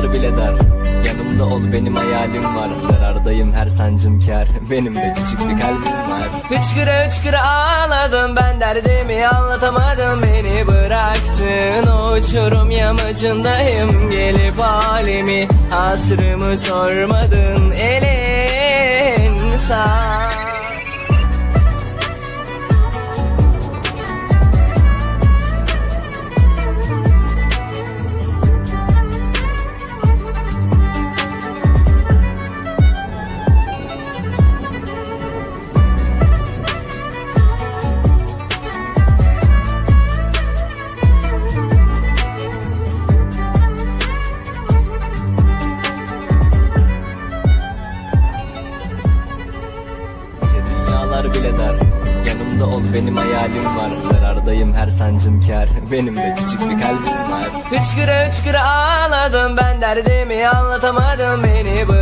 Dünyalar bile dar. Yanımda ol benim hayalim var. Zarardayım her sancım kar Benim de küçük bir kalbim var. Hıçkıra hıçkıra ağladım. Ben derdimi anlatamadım. Beni bıraktın. Uçurum yamacındayım. Gelip halimi hatırımı sormadın. Elin dünyalar bile dar. Yanımda ol benim hayalim var. Zarardayım her sancım kar. Benim de küçük bir kalbim var. Hıçkıra hıçkıra ağladım. Ben derdimi anlatamadım. Beni bırak